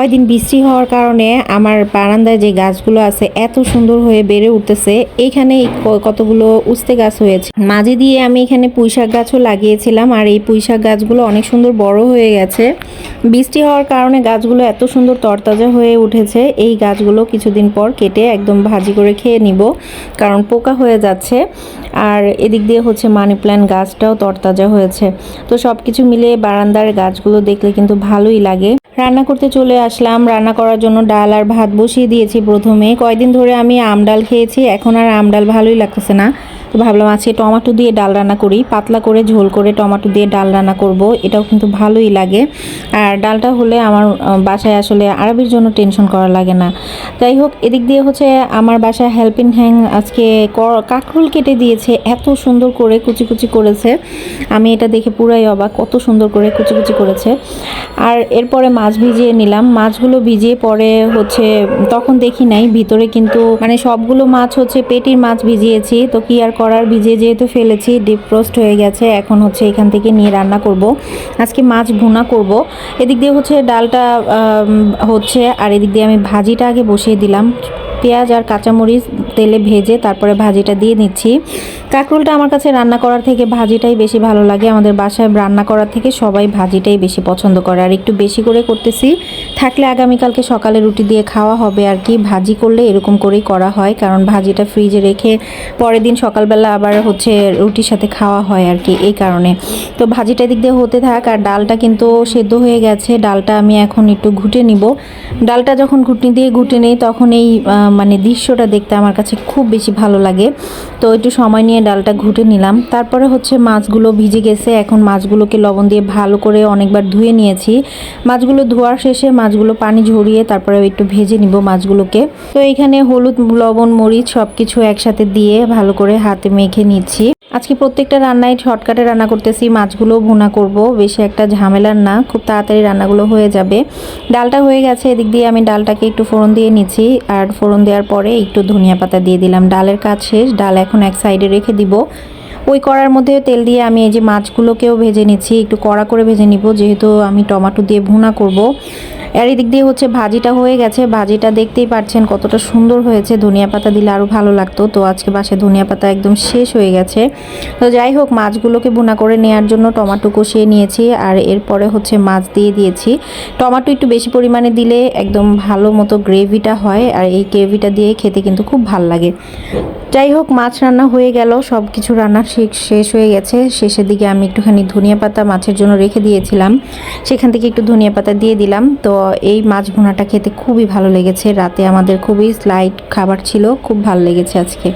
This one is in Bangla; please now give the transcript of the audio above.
কয়দিন বৃষ্টি হওয়ার কারণে আমার বারান্দায় যে গাছগুলো আছে এত সুন্দর হয়ে বেড়ে উঠতেছে, এইখানে কতগুলো উস্তে গাছ হয়েছে। মাঝে দিয়ে আমি এখানে পুঁইশাক গাছও লাগিয়েছিলাম আর এই পুঁইশাক গাছগুলো অনেক সুন্দর বড় হয়ে গেছে। বৃষ্টি হওয়ার কারণে গাছগুলো এত সুন্দর তরতাজা হয়ে উঠেছে, এই গাছগুলো কিছুদিন পর কেটে একদম ভাজি করে খেয়ে নিব, কারণ পোকা হয়ে যাচ্ছে। আর এদিক দিয়ে হচ্ছে মানি প্ল্যান্ট গাছটাও তরতাজা হয়েছে। তো সব কিছু মিলিয়ে বারান্দার গাছগুলো দেখলে কিন্তু ভালোই লাগে। রান্না করতে চলে আসলাম, রান্না করার জন্য ডাল আর ভাত বসিয়ে দিয়েছি প্রথমে। কয়দিন ধরে আমি আম ডাল খেয়েছি, এখন আর আম ডাল ভালোই লাগতেছে না। তো ভাবলাম, আজকে টমেটো দিয়ে ডাল রান্না করি। পাতলা করে ঝোল করে টমেটো দিয়ে ডাল রান্না করব। এটাও কিন্তু ভালোই লাগে। আর ডালটা হলে আমার বাসায় আসলে আরবির জন্য টেনশন করা লাগে না। যাই হোক, এদিক দিয়ে হচ্ছে আমার বাসায় হেল্পিং হ্যাং আজকে কাঁকরোল কেটে দিয়েছে। এত সুন্দর করে কুচি কুচি করেছে। আমি এটা দেখে পুরাই অবাক, কত সুন্দর করে কুচি কুচি করেছে। আর এরপরে মাছ ভিজিয়ে নিলাম। মাছগুলো ভিজিয়ে পরে হচ্ছে, তখন দেখি নাই, ভিতরে কিন্তু মানে সবগুলো মাছ হচ্ছে পেটির মাছ ভিজিয়েছি। তো কি আর করার ভিজে যেহেতু ফেলেছি ডিপ রোস্ট হয়ে গেছে, এখন হচ্ছে এখান থেকে নিয়ে রান্না করব। আজকে মাছ ভুনা করব। এদিক দিয়ে হচ্ছে ডালটা হচ্ছে, আর এদিক দিয়ে আমি ভাজিটা আগে বসিয়ে দিলাম। পেঁয়াজ আর কাঁচামরিচ তেলে ভেজে তারপরে ভাজিটা দিয়ে নিচ্ছি। কাঁকরোলটা আমার কাছে রান্না করার থেকে ভাজিটাই বেশি ভালো লাগে। আমাদের বাসায় রান্না করার থেকে সবাই ভাজিটাই বেশি পছন্দ করে। আর একটু বেশি করে করতেছি। থাকলে আগামীকালকে সকালে রুটি দিয়ে খাওয়া হবে আর কি। ভাজি করলে এরকম করেই করা হয়। কারণ ভাজিটা ফ্রিজে রেখে পরের দিন সকালবেলা আবার হচ্ছে রুটির সাথে খাওয়া হয় আর কি এই কারণে। তো ভাজিটা দিক দিয়ে হতে থাক। আর ডালটা কিন্তু সেদ্ধ হয়ে গেছে। ডালটা আমি এখন একটু ঘুটে নিব। ডালটা যখন ঘুটনি দিয়ে ঘুটে নেই, তখন এই মানে দৃশ্যটা দেখতে আমার কাছে খুব বেশি ভালো লাগে। তো একটু সময় নিয়ে ডালটা ঘুটে নিলাম। তারপরে হচ্ছে মাছগুলো ভিজে গেছে। এখন মাছগুলোকে লবণ দিয়ে ভালো করে অনেকবার ধুয়ে নিয়েছি। মাছগুলো ধোয়ার শেষে মাছগুলো পানি ঝরিয়ে তারপরে একটু ভেজে নিব মাছগুলোকে। তো এখানে হলুদ, লবণ, মরিচ সব কিছু একসাথে দিয়ে ভালো করে হাতে মেখে নিচ্ছি। আজকে প্রত্যেকটা রান্নায় শর্টকাটে রান্না করতেছি। মাছগুলো ভুনা করব। বেশি একটা ঝামেলার না। খুব তাড়াতাড়ি রান্নাগুলো হয়ে যাবে। ডালটা হয়ে গেছে। এদিক দিয়ে আমি ডালটাকে একটু ফোড়ন দিয়ে নিচ্ছি। আর ফোড়ন দেওয়ার পরে একটু ধনিয়া পাতা দিয়ে দিলাম। ডালের কাজ শেষ। ডাল এখন এক সাইডে রেখে দিব। ওই কড়ার মধ্যে তেল দিয়ে আমি এই যে মাছগুলোকেও ভেজে নিচ্ছি। একটু কড়া করে ভেজে নিব। যেহেতু আমি টমেটো দিয়ে ভুনা করব। আর এদিক দিয়ে হচ্ছে ভাজিটা হয়ে গেছে। ভাজিটা দেখতেই পাচ্ছেন কতটা সুন্দর হয়েছে। ধনিয়া পাতা দিলে আরও ভালো লাগতো। তো আজকে বাসায় ধনিয়া পাতা একদম শেষ হয়ে গেছে। তো যাই হোক, মাছগুলোকে বোনা করে নেওয়ার জন্য টমাটো কষিয়ে নিয়েছি আর এরপরে হচ্ছে মাছ দিয়ে দিয়েছি। টমাটো একটু বেশি পরিমাণে দিলে একদম ভালো মতো গ্রেভিটা হয় আর এই গ্রেভিটা দিয়ে খেতে কিন্তু খুব ভালো লাগে। যাই হোক, মাছ রান্না হয়ে গেল। সব কিছু রান্না শেষ শেষ হয়ে গেছে। শেষের দিকে আমি একটুখানি ধনিয়া পাতা মাছের জন্য রেখে দিয়েছিলাম। সেখান থেকে একটু ধনিয়া পাতা দিয়ে দিলাম। তো এই মাছ ভুনাটা খেতে খুবই ভালো লেগেছে। রাতে আমাদের খুবই স্লাইট খাবার ছিল, খুব ভালো লেগেছে আজকে।